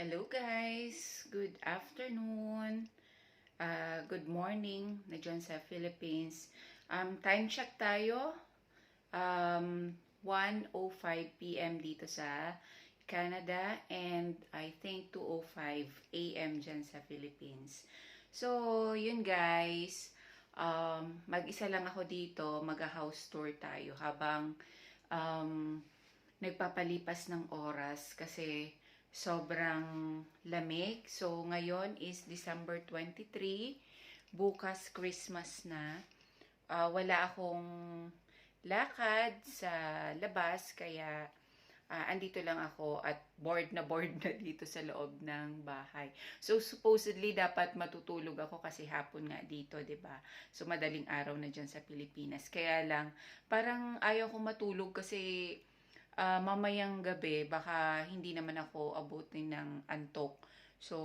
Hello guys! Good afternoon! Uh, good morning na dyan sa Philippines. Um, time check tayo. Um, 1.05 p.m. dito sa Canada and I think 2.05 a.m. dyan sa Philippines. So, yun guys. Um, mag-isa lang ako dito. Mag-house tour tayo habang um, nagpapalipas ng oras kasi sobrang lamig. So, ngayon is December 23. Bukas, Christmas na. Ah, wala akong lakad sa labas, kaya ah, andito lang ako at bored na bored na dito sa loob ng bahay. So, supposedly, dapat matutulog ako kasi hapon nga dito, 'di ba So, madaling araw na dyan sa Pilipinas. Kaya lang, parang ayaw ko matulog kasi ah, mamayang gabi, baka hindi naman ako abutin ng antok. So,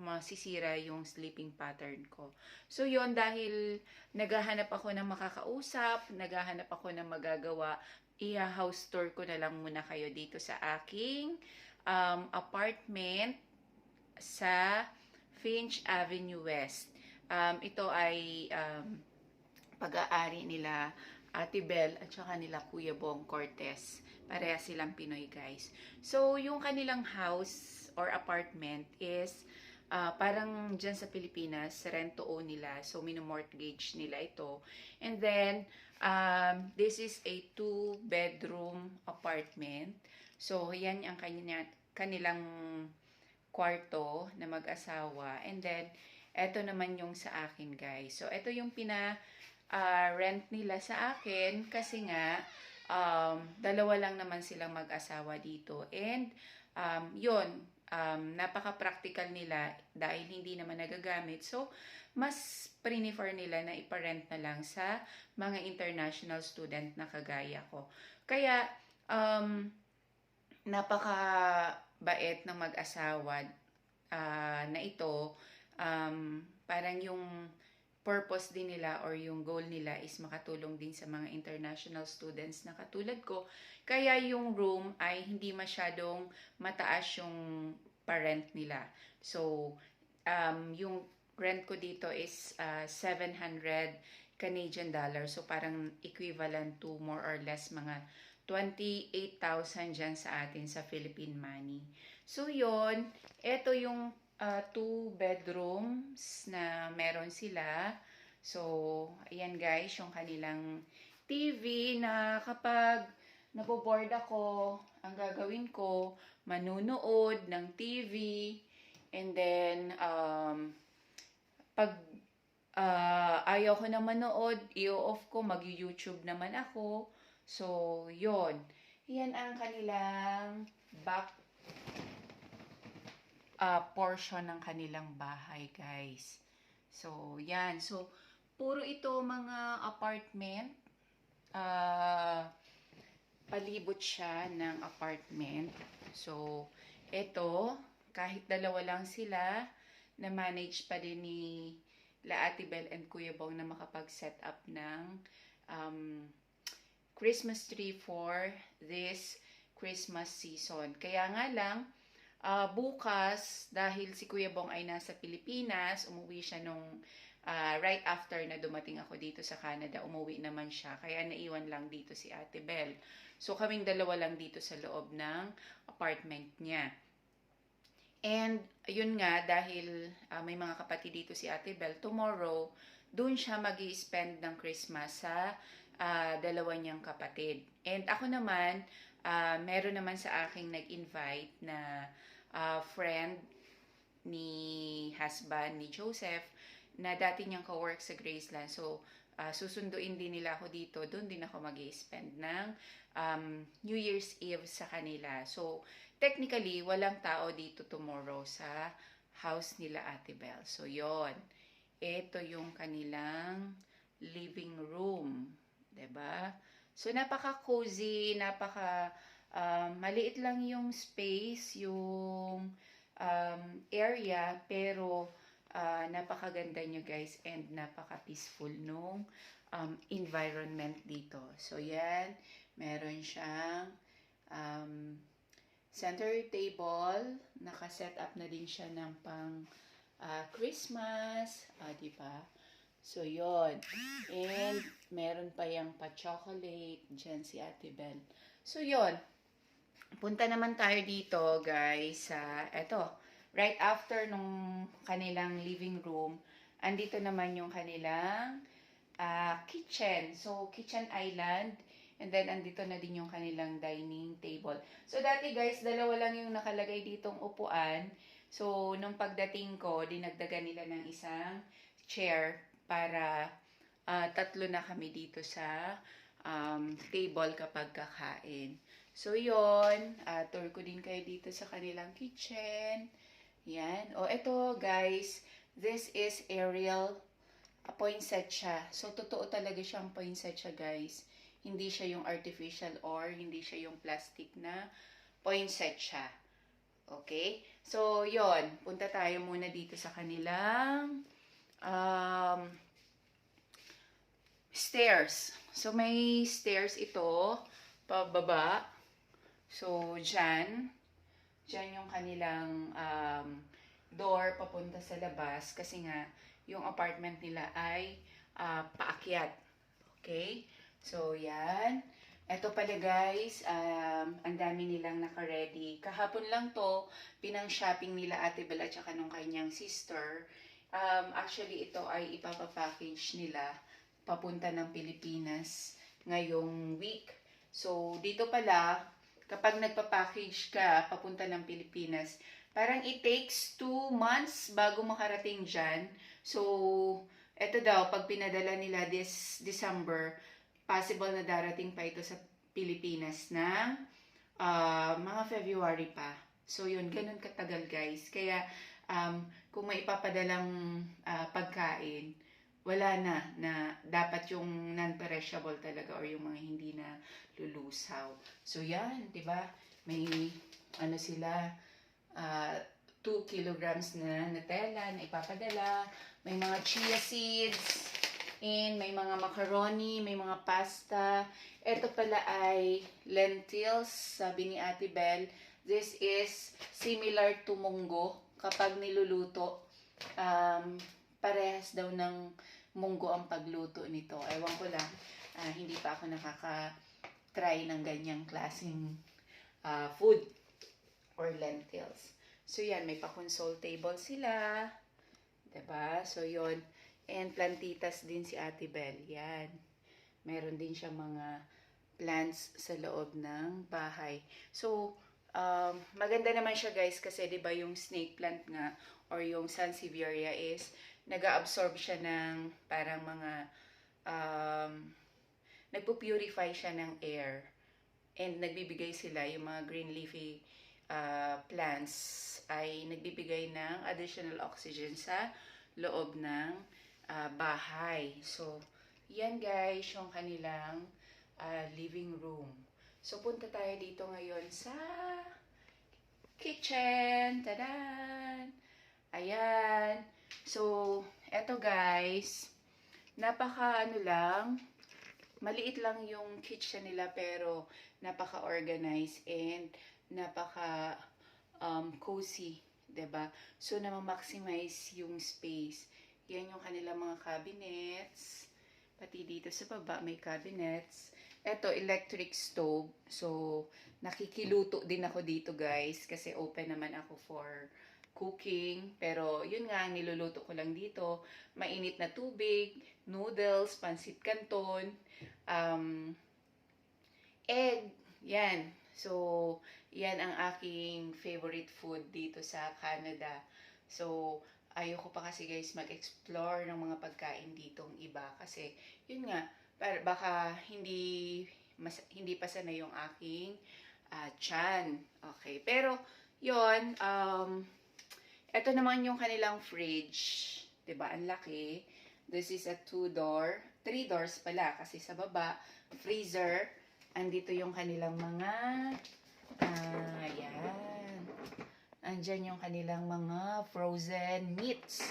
masisira yung sleeping pattern ko. So, yon dahil naghahanap ako ng makakausap, naghahanap ako ng magagawa, i-house tour ko na lang muna kayo dito sa aking um, apartment sa Finch Avenue West. Um, ito ay um, pag-aari nila Ate Bel at saka nila Kuya Bong Cortez. Pareha silang Pinoy guys. So, yung kanilang house or apartment is uh, parang dyan sa Pilipinas, rent to own nila. So, minomortgage nila ito. And then, um, this is a two-bedroom apartment. So, yan ang kanya, kanilang kwarto na mag-asawa. And then, eto naman yung sa akin, guys. So, eto yung pina uh, rent nila sa akin kasi nga um, dalawa lang naman silang mag-asawa dito. And um, yun, um, napaka-practical nila dahil hindi naman nagagamit. So, mas prefer nila na iparent na lang sa mga international student na kagaya ko. Kaya, um, napaka-bait ng mag-asawa uh, na ito. Um, parang yung purpose din nila or yung goal nila is makatulong din sa mga international students na katulad ko. Kaya yung room ay hindi masyadong mataas yung parent nila. So, um, yung rent ko dito is uh, 700 Canadian dollars. So, parang equivalent to more or less mga 28,000 dyan sa atin sa Philippine money. So, yon Ito yung uh, two bedrooms na meron sila. So, ayan guys, yung kanilang TV na kapag naboboard ako, ang gagawin ko, manunood ng TV, and then, um, pag uh, ayaw ko na manood, i-off ko, mag-YouTube naman ako. So, yon Yan ang kanilang back uh, portion ng kanilang bahay, guys. So, yan. So, puro ito mga apartment. Uh, palibot siya ng apartment. So, ito, kahit dalawa lang sila, na-manage pa din ni La Ate Bel and Kuya Bong na makapag-set up ng um, Christmas tree for this Christmas season. Kaya nga lang, uh, bukas, dahil si Kuya Bong ay nasa Pilipinas, umuwi siya nung uh, right after na dumating ako dito sa Canada, umuwi naman siya. Kaya naiwan lang dito si Ate Bel. So, kaming dalawa lang dito sa loob ng apartment niya. And, yun nga, dahil uh, may mga kapatid dito si Ate Bel, tomorrow, doon siya mag spend ng Christmas sa uh, dalawa niyang kapatid. And ako naman, uh, meron naman sa aking nag-invite na uh, friend ni husband ni Joseph na dati niyang ka-work sa Graceland. So, uh, susunduin din nila ako dito. Doon din ako mag spend ng um, New Year's Eve sa kanila. So, technically, walang tao dito tomorrow sa house nila Ate Bell. So, yon Ito yung kanilang living room. ba diba? So, napaka-cozy, napaka um, maliit lang yung space, yung um, area, pero uh, napakaganda nyo guys and napaka-peaceful nung um, environment dito. So, yan, meron siyang um, center table. Naka-set up na din siya ng pang ah, Christmas. Ah, di ba? So, yon And, meron pa yung pa-chocolate. Diyan si Ate Bel. So, yon Punta naman tayo dito, guys, sa, eto, right after nung kanilang living room, andito naman yung kanilang ah, kitchen. So, kitchen island. And then, andito na din yung kanilang dining table. So, dati guys, dalawa lang yung nakalagay ditong upuan. So, nung pagdating ko, dinagdagan nila ng isang chair para ah, tatlo na kami dito sa um, table kapag kakain. So, yon uh, tour ko din kayo dito sa kanilang kitchen. Yan. O, eto guys, this is aerial uh, poinsettia siya. So, totoo talaga siyang poinsettia guys. Hindi siya yung artificial or hindi siya yung plastic na poinsettia. Okay? So, yon Punta tayo muna dito sa kanilang um, stairs. So, may stairs ito, pababa. So, dyan. Dyan yung kanilang um, door papunta sa labas. Kasi nga, yung apartment nila ay ah, paakyat. Okay? So, yan. Ito pala guys, um, ang dami nilang naka-ready. Kahapon lang to, pinang-shopping nila Ate Bella at saka nung kanyang sister. Um, actually, ito ay ipapapackage nila papunta ng Pilipinas ngayong week. So, dito pala, kapag nagpa-package ka papunta ng Pilipinas, parang it takes two months bago makarating dyan. So, eto daw, pag pinadala nila this December, possible na darating pa ito sa Pilipinas na ah, mga February pa. So, yun, ganun katagal guys. Kaya, um, kung may ipapadalang ah, pagkain, wala na, na dapat yung non-perishable talaga or yung mga hindi na lulusaw. So, yan, di ba? May, ano sila, 2 kilograms na Nutella na ipapadala. May mga chia seeds. And may mga macaroni, may mga pasta. Ito pala ay lentils, sabi ni Ate Bell. This is similar to munggo. Kapag niluluto, um, parehas daw ng munggo ang pagluto nito. Ewan ko lang, ah, hindi pa ako nakaka-try ng ganyang klaseng ah, food or lentils. So, yan, may pa-console table sila. ba So, yon And plantitas din si Ate Bell. Yan. Meron din siya mga plants sa loob ng bahay. So, um, maganda naman siya guys kasi 'di ba yung snake plant nga or yung sansevieria is nag-absorb siya ng parang mga um, nagpo-purify siya ng air and nagbibigay sila yung mga green leafy uh, plants ay nagbibigay ng additional oxygen sa loob ng ah, bahay. So, yan guys, yung kanilang ah, living room. So, punta tayo dito ngayon sa kitchen. Tadan! Ayan. So, eto guys, napaka ano lang, maliit lang yung kitchen nila pero napaka-organized and napaka um, cozy, 'di ba? So na maximize yung space. Yan yung kanilang mga cabinets. Pati dito sa baba may cabinets. Ito electric stove. So nakikiluto din ako dito, guys, kasi open naman ako for cooking. Pero yun nga, niluluto ko lang dito, mainit na tubig, noodles, pansit canton, um, egg, yan. So, yan ang aking favorite food dito sa Canada. So, ayoko pa kasi guys mag-explore ng mga pagkain ditong iba kasi yun nga para baka hindi mas, hindi pa sana yung aking ah, chan. Okay, pero yon um ito naman yung kanilang fridge, ba? Ang laki. This is a two door, three doors pala kasi sa baba freezer. Andito yung kanilang mga Ah, yan. Andyan yung kanilang mga frozen meats.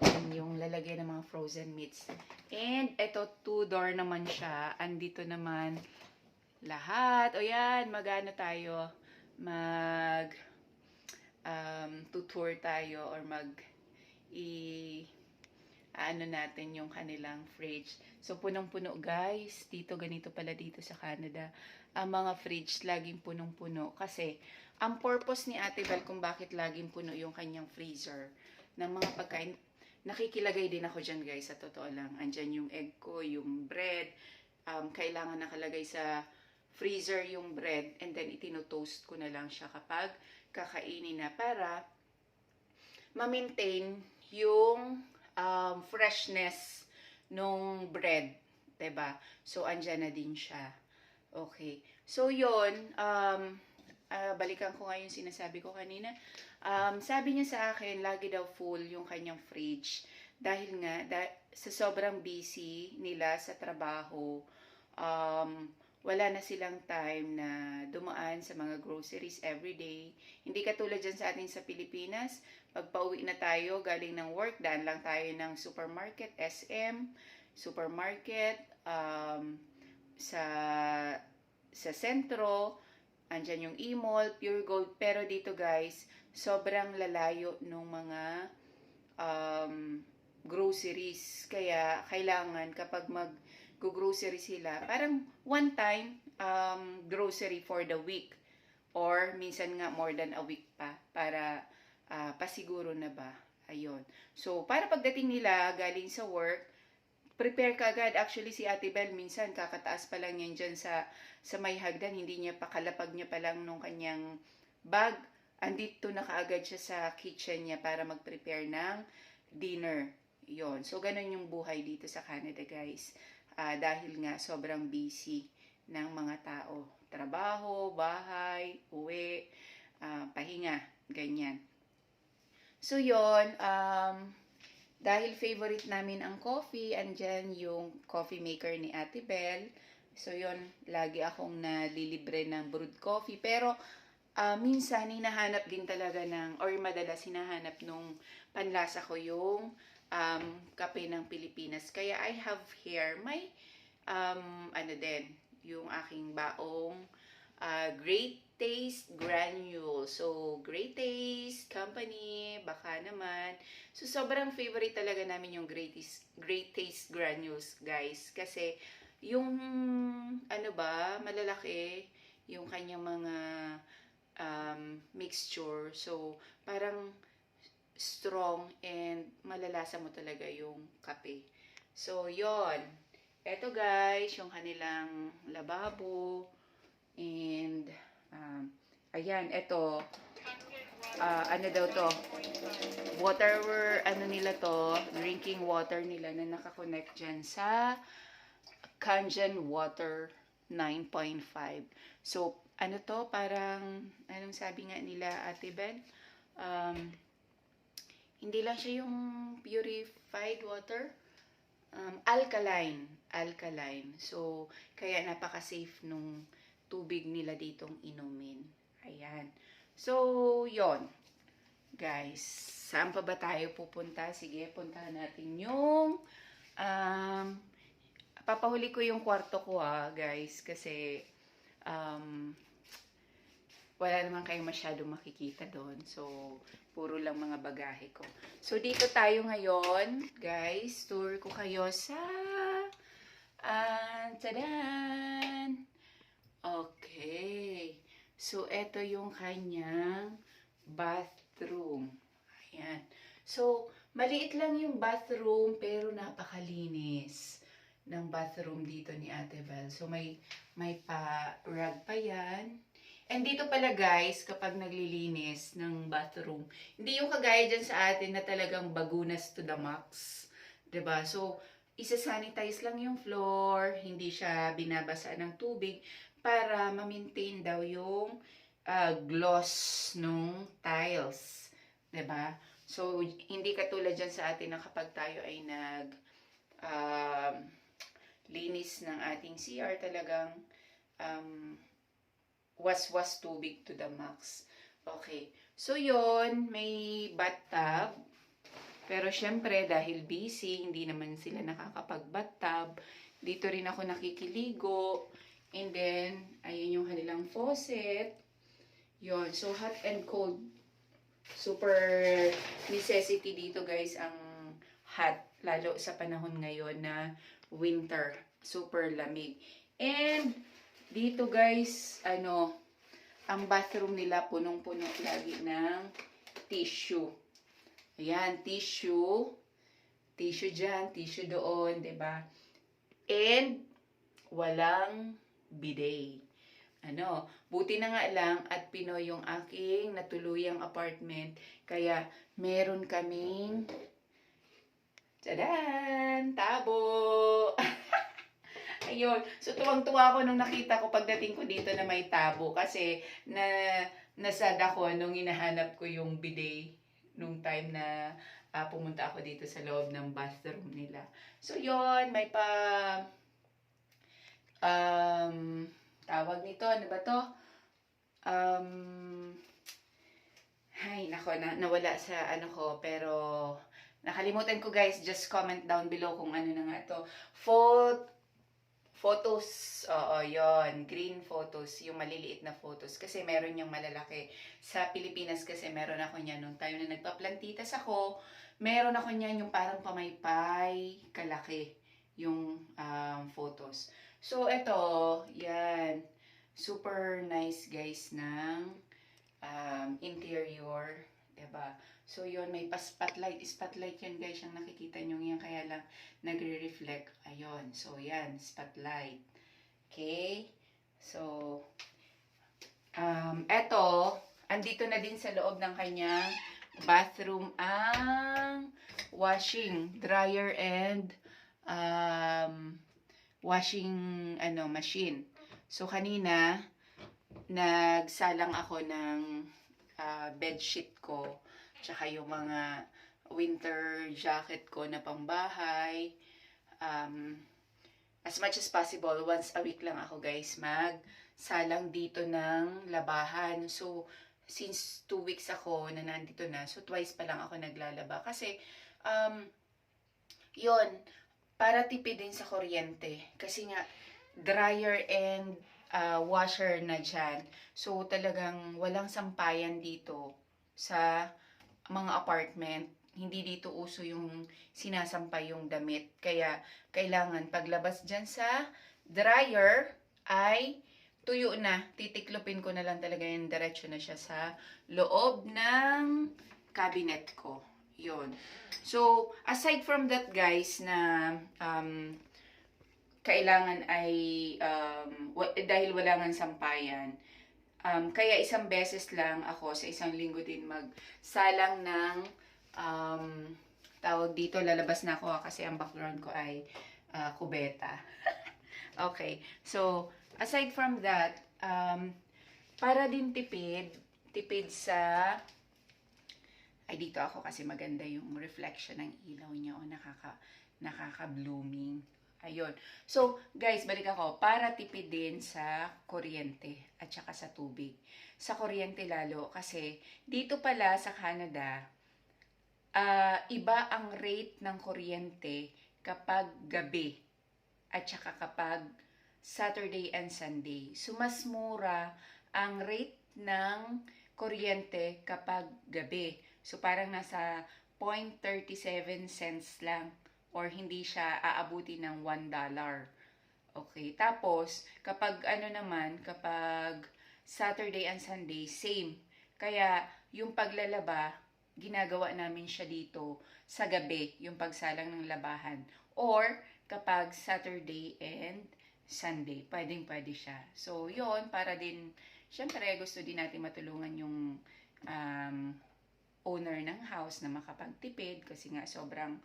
Yan yung lalagay ng mga frozen meats. And ito, two-door naman siya. Andito naman lahat. O yan, magano tayo. mag um, tutour tayo or mag i ano natin yung kanilang fridge. So, punong-puno guys. Dito, ganito pala dito sa Canada. Ang mga fridge, laging punong-puno. Kasi, ang purpose ni Ate Bel kung bakit laging puno yung kanyang freezer ng mga pagkain, nakikilagay din ako dyan guys, sa totoo lang. Andyan yung egg ko, yung bread. Um, kailangan nakalagay sa freezer yung bread and then itinotoast ko na lang siya kapag kakainin na para ma-maintain yung um, freshness nung bread, 'di ba? So andyan na din siya. Okay. So yon um ah, balikan ko nga yung sinasabi ko kanina. Um, sabi niya sa akin, lagi daw full yung kanyang fridge. Dahil nga, da- sa sobrang busy nila sa trabaho, um, wala na silang time na dumaan sa mga groceries every day. Hindi katulad dyan sa atin sa Pilipinas, pag pauwi na tayo galing ng work, daan lang tayo ng supermarket, SM, supermarket, um, sa sa sentro, andyan yung e-mall, pure gold, pero dito guys, sobrang lalayo nung mga um, groceries. Kaya kailangan kapag mag grocery sila, parang one time um, grocery for the week or minsan nga more than a week pa para ah, pasiguro na ba. Ayun. So, para pagdating nila galing sa work, prepare ka agad. Actually, si Ate Bel, minsan kakataas pa lang yan dyan sa, sa may hagdan. Hindi niya pa, kalapag niya pa lang nung kanyang bag. Andito na kaagad siya sa kitchen niya para mag-prepare ng dinner. Yon. So, ganun yung buhay dito sa Canada, guys. Ah, dahil nga sobrang busy ng mga tao. Trabaho, bahay, uwi, ah, pahinga, ganyan. So, yon um, dahil favorite namin ang coffee, andyan yung coffee maker ni Ate Bel. So, yon lagi akong nalilibre ng brewed coffee. Pero, ah, minsan, hinahanap din talaga ng, or madalas hinahanap nung panlasa ko yung um, kape ng Pilipinas. Kaya I have here my, um, ano din, yung aking baong uh, Great Taste Granule. So, Great Taste Company, baka naman. So, sobrang favorite talaga namin yung Great Taste, Great Taste Granules, guys. Kasi, yung, ano ba, malalaki, yung kanyang mga um, mixture. So, parang strong and malalasa mo talaga yung kape. So, yon Eto guys, yung kanilang lababo. And, um, ayan, eto. ah, ano daw to? Water, ano nila to? Drinking water nila na nakakonect dyan sa Kangen Water 9.5. So, ano to? Parang, anong sabi nga nila, Ate Ben? Um, hindi lang siya yung purified water. Um, alkaline. Alkaline. So, kaya napaka-safe nung tubig nila ditong inumin. Ayan. So, yon Guys, saan pa ba tayo pupunta? Sige, puntahan natin yung um, papahuli ko yung kwarto ko ah, guys, kasi um, wala naman kayong masyadong makikita doon. So, puro lang mga bagahe ko. So, dito tayo ngayon, guys. Tour ko kayo sa... Ah, tadan! Okay. So, eto yung kanyang bathroom. Ayan. So, maliit lang yung bathroom, pero napakalinis ng bathroom dito ni Ate Bel. So, may, may pa-rug pa yan. And dito pala guys, kapag naglilinis ng bathroom, hindi yung kagaya dyan sa atin na talagang bagunas to the max. ba So, isa-sanitize lang yung floor, hindi siya binabasa ng tubig para ma-maintain daw yung ah, gloss nung tiles. ba So, hindi katulad dyan sa atin na kapag tayo ay nag um, linis ng ating CR talagang um, was-was tubig to the max. Okay. So, yon may bathtub. Pero, syempre, dahil busy, hindi naman sila nakakapag-bathtub. Dito rin ako nakikiligo. And then, ayun yung kanilang faucet. Yon, so hot and cold. Super necessity dito guys ang hot. Lalo sa panahon ngayon na winter. Super lamig. And dito guys, ano, ang bathroom nila punong-puno lagi ng tissue. Ayan, tissue. Tissue dyan, tissue doon, ba? And walang bidet. Ano, buti na nga lang at Pinoy yung aking natuluyang apartment. Kaya meron kaming Tadaan! Tabo! Ayun. So, tuwang-tuwa ako nung nakita ko pagdating ko dito na may tabo. Kasi, na, nasad ako nung hinahanap ko yung bidet nung time na ah, pumunta ako dito sa loob ng bathroom nila. So, yon may pa... Um, tawag nito, ano ba to? Um, ay, nako, na, nawala sa ano ko, pero nakalimutan ko guys, just comment down below kung ano na nga to. Phot photos, oo, yon green photos, yung maliliit na photos. Kasi meron yung malalaki. Sa Pilipinas kasi meron ako niyan nung tayo na nagpaplantitas ako, meron ako niyan yung parang pamaypay, kalaki, yung um, photos. So, eto, yan. Super nice guys ng um, interior. 'di ba So, yun, may pa-spotlight. Spotlight yan, guys, yung nakikita nyo yan. Kaya lang, nagre-reflect. Ayun. So, yan, spotlight. Okay? So, um, eto, andito na din sa loob ng kanyang bathroom ang washing, dryer, and um, washing ano machine. So, kanina, nagsalang ako ng uh, bedsheet ko Tsaka yung mga winter jacket ko na pangbahay. Um, as much as possible, once a week lang ako guys mag salang dito ng labahan. So, since two weeks ako na nandito na, so twice pa lang ako naglalaba. Kasi, um, yon para tipid din sa kuryente. Kasi nga, dryer and uh, washer na dyan. So, talagang walang sampayan dito sa mga apartment, hindi dito uso yung sinasampay yung damit. Kaya, kailangan paglabas dyan sa dryer ay tuyo na. Titiklopin ko na lang talaga yung diretso na siya sa loob ng cabinet ko. Yun. So, aside from that guys na um, kailangan ay um, dahil wala nga sampayan, Um, kaya isang beses lang ako sa isang linggo din magsalang ng um, tawag dito, lalabas na ako ah, kasi ang background ko ay uh, kubeta. okay, so aside from that, um, para din tipid, tipid sa ay dito ako kasi maganda yung reflection ng ilaw niya o nakaka nakaka-blooming. Ayun. So, guys, balik ako. Para tipid din sa kuryente at saka sa tubig. Sa kuryente lalo kasi dito pala sa Canada, uh, iba ang rate ng kuryente kapag gabi at saka kapag Saturday and Sunday. So, mas mura ang rate ng kuryente kapag gabi. So, parang nasa 0.37 cents lang or hindi siya aabuti ng $1. Okay, tapos kapag ano naman, kapag Saturday and Sunday, same. Kaya yung paglalaba, ginagawa namin siya dito sa gabi, yung pagsalang ng labahan. Or kapag Saturday and Sunday, pwedeng pwede siya. So, yon para din, syempre gusto din natin matulungan yung um, owner ng house na makapagtipid kasi nga sobrang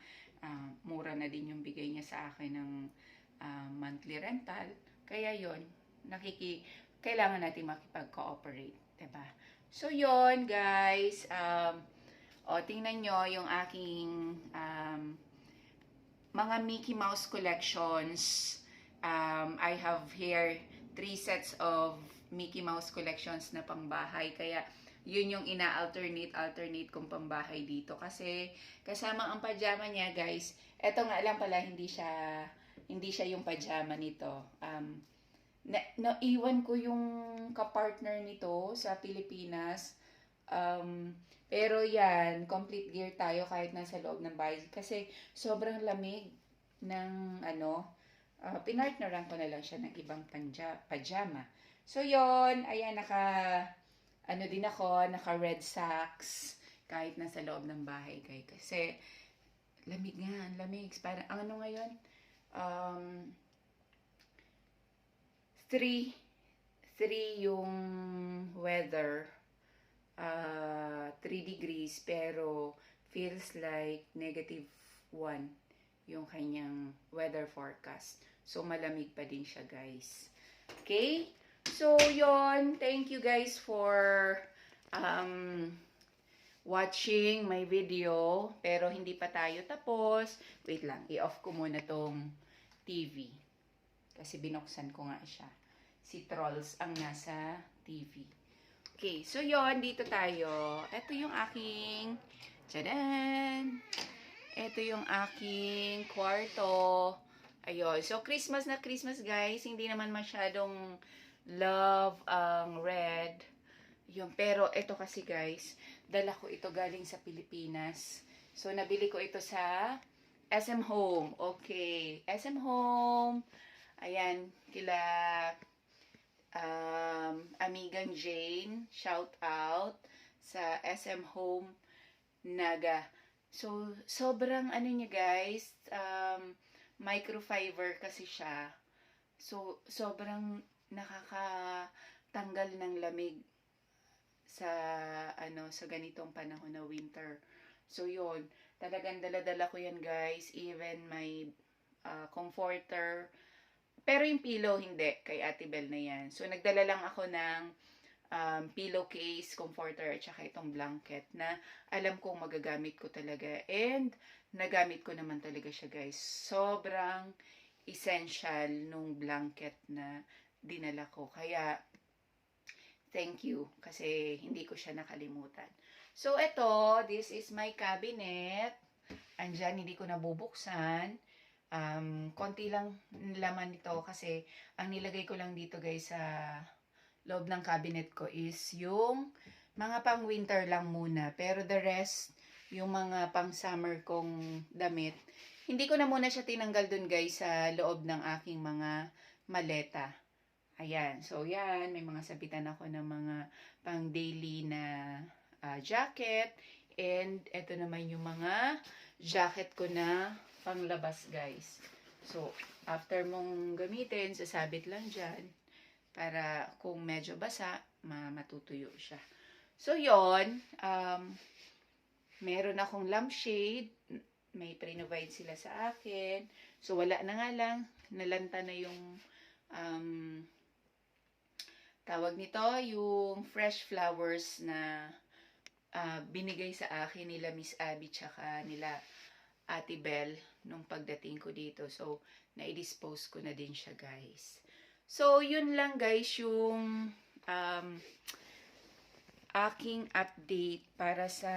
uh, mura na din yung bigay niya sa akin ng uh, monthly rental. Kaya yon nakiki, kailangan natin makipag-cooperate. Diba? So, yon guys. Um, o, tingnan nyo yung aking um, mga Mickey Mouse collections. Um, I have here three sets of Mickey Mouse collections na pangbahay. Kaya, yun yung ina-alternate, alternate kong pambahay dito. Kasi, kasama ang pajama niya, guys. Eto nga lang pala, hindi siya, hindi siya yung pajama nito. Um, na, naiwan ko yung kapartner nito sa Pilipinas. Um, pero yan, complete gear tayo kahit nasa loob ng bahay. Kasi sobrang lamig ng ano, uh, pinartneran ko na lang siya ng ibang panja, pajama. So yon ayan, naka, ano din ako, naka red socks kahit nasa loob ng bahay kay kasi lamig nga, ang lamig. Parang, ang ano ngayon? Um, three, three yung weather. Uh, 3 degrees, pero feels like negative 1 yung kanyang weather forecast. So, malamig pa din siya, guys. Okay? So, yon Thank you, guys, for um, watching my video. Pero hindi pa tayo tapos. Wait lang, i-off ko muna tong TV. Kasi binuksan ko nga siya. Si Trolls ang nasa TV. Okay, so yon dito tayo. Ito yung aking, tadaan! Ito yung aking kwarto. Ayun, so Christmas na Christmas guys. Hindi naman masyadong love ang red. Yun, pero ito kasi guys, dala ko ito galing sa Pilipinas. So, nabili ko ito sa SM Home. Okay, SM Home. Ayan, kila um, Amigang Jane. Shout out sa SM Home Naga. So, sobrang ano niya guys, um, microfiber kasi siya. So, sobrang nakakatanggal ng lamig sa ano sa ganitong panahon na winter. So yon, talagang dala-dala ko yan guys, even my uh, comforter. Pero yung pillow hindi kay Ate Bel na yan. So nagdala lang ako ng um, pillowcase, comforter at saka itong blanket na alam kong magagamit ko talaga and nagamit ko naman talaga siya guys. Sobrang essential nung blanket na dinala ko. Kaya thank you kasi hindi ko siya nakalimutan. So, ito, this is my cabinet. Andyan, hindi ko nabubuksan. Um, konti lang laman nito kasi ang nilagay ko lang dito guys sa loob ng cabinet ko is yung mga pang winter lang muna. Pero the rest, yung mga pang summer kong damit, hindi ko na muna siya tinanggal dun guys sa loob ng aking mga maleta. Ayan. So, yan. May mga sabitan ako ng mga pang daily na uh, jacket. And, ito naman yung mga jacket ko na panglabas, guys. So, after mong gamitin, sasabit lang dyan para kung medyo basa, ma matutuyo siya. So, yon um, meron akong lampshade. May pre-provide sila sa akin. So, wala na nga lang. Nalanta na yung um, tawag nito, yung fresh flowers na uh, binigay sa akin nila Miss Abby tsaka nila Ate Bell nung pagdating ko dito. So, na-dispose ko na din siya, guys. So, yun lang, guys, yung um, aking update para sa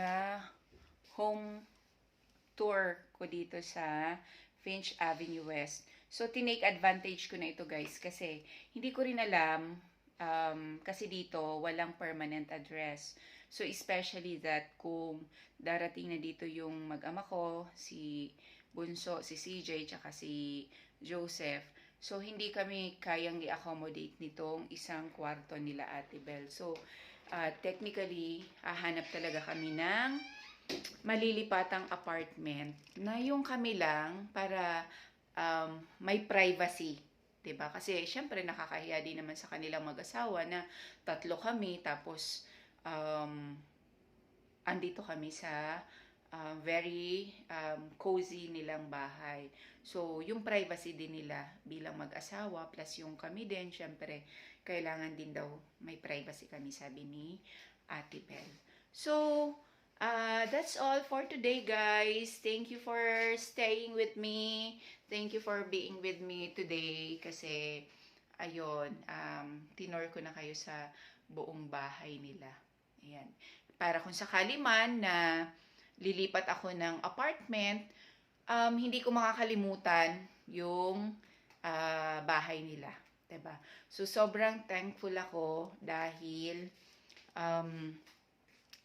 home tour ko dito sa Finch Avenue West. So, tinake advantage ko na ito, guys, kasi hindi ko rin alam um, kasi dito walang permanent address. So especially that kung darating na dito yung mag-ama ko, si Bunso, si CJ, tsaka si Joseph. So hindi kami kayang i-accommodate nitong isang kwarto nila Ate Bell. So uh, technically, hahanap talaga kami ng malilipatang apartment na yung kami lang para um, may privacy 'di ba? Kasi syempre nakakahiya din naman sa kanilang mag-asawa na tatlo kami tapos um andito kami sa uh, very um, cozy nilang bahay. So, yung privacy din nila bilang mag-asawa plus yung kami din, syempre, kailangan din daw may privacy kami, sabi ni Ate Bell. So, uh, that's all for today, guys. Thank you for staying with me. Thank you for being with me today kasi ayun, um, tinor ko na kayo sa buong bahay nila. Ayan. Para kung sakali man na lilipat ako ng apartment, um, hindi ko makakalimutan yung uh, bahay nila. 'Diba? So, sobrang thankful ako dahil um,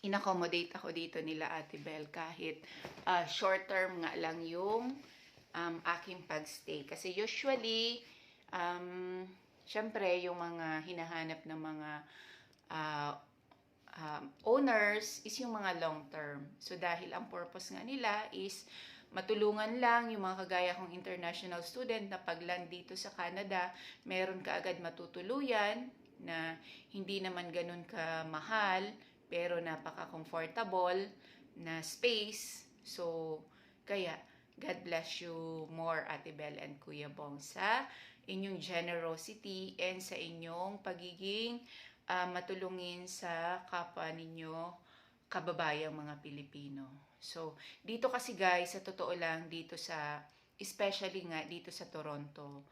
in-accommodate ako dito nila Ate Bel kahit ah, short term nga lang yung um, aking pagstay. Kasi usually, um, syempre, yung mga hinahanap ng mga ah, um, owners is yung mga long term. So, dahil ang purpose nga nila is matulungan lang yung mga kagaya kong international student na pag-land dito sa Canada, meron ka agad matutuluyan na hindi naman ganun ka mahal, pero napaka-comfortable na space. So, kaya, God bless you more, Ate Bel and Kuya Bong, sa inyong generosity and sa inyong pagiging ah, matulungin sa kapwa ninyo kababayang mga Pilipino. So, dito kasi guys, sa totoo lang, dito sa, especially nga dito sa Toronto,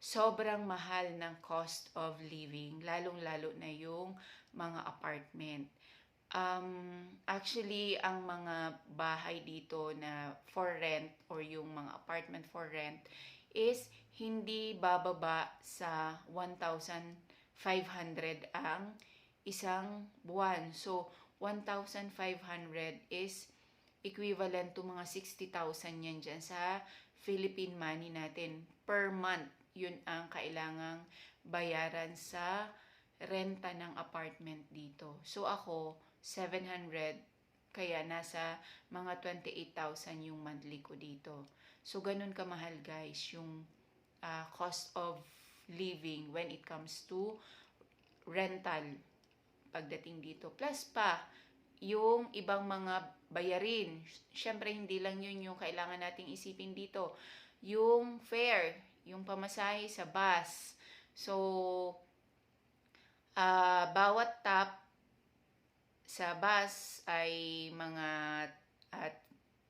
sobrang mahal ng cost of living, lalong-lalo na yung mga apartment. Um, actually, ang mga bahay dito na for rent or yung mga apartment for rent is hindi bababa sa 1,500 ang isang buwan. So, 1,500 is equivalent to mga 60,000 yan dyan sa Philippine money natin per month. Yun ang kailangang bayaran sa renta ng apartment dito. So ako, 700, kaya nasa mga 28,000 yung monthly ko dito. So ganun kamahal guys yung ah, cost of living when it comes to rental pagdating dito. Plus pa, yung ibang mga bayarin. Siyempre, hindi lang yun yung kailangan nating isipin dito. Yung fare, yung pamasahe sa bus. So, ah bawat top sa bus ay mga at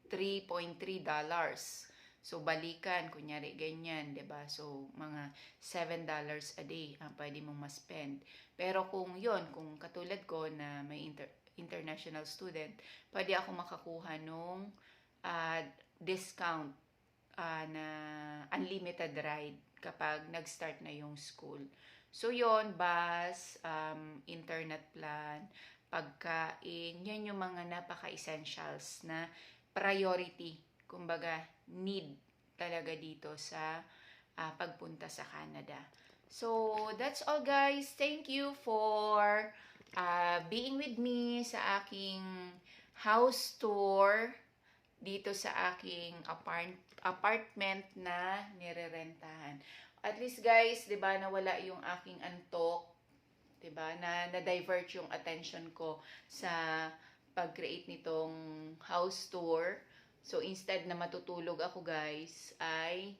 3.3 dollars. So, balikan, kunyari, ganyan, 'di ba So, mga 7 dollars a day ang pwede mong ma-spend. Pero kung yon kung katulad ko na may inter- international student, pwede ako makakuha nung ah, discount ah, na unlimited ride kapag nag-start na yung school. So yon bus, um, internet plan, pagkain, yan yung mga napaka-essentials na priority, kumbaga need talaga dito sa ah, pagpunta sa Canada. So, that's all guys. Thank you for uh, being with me sa aking house tour dito sa aking apart apartment na nirerentahan. At least guys, 'di ba, nawala yung aking antok, 'di ba? Na na-divert yung attention ko sa pag-create nitong house tour. So instead na matutulog ako guys, ay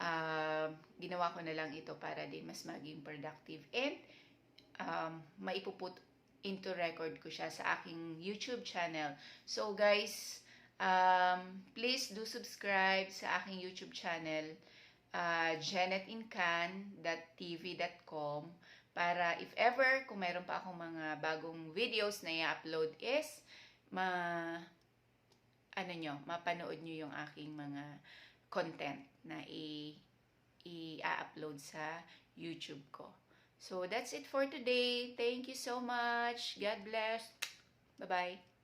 uh, ginawa ko na lang ito para din mas maging productive and um, maipuput into record ko siya sa aking YouTube channel. So guys, um, please do subscribe sa aking YouTube channel uh, janetincan.tv.com para if ever kung mayroon pa akong mga bagong videos na i-upload is ma ano nyo, mapanood nyo yung aking mga content na i i-upload sa YouTube ko. So that's it for today. Thank you so much. God bless. Bye-bye.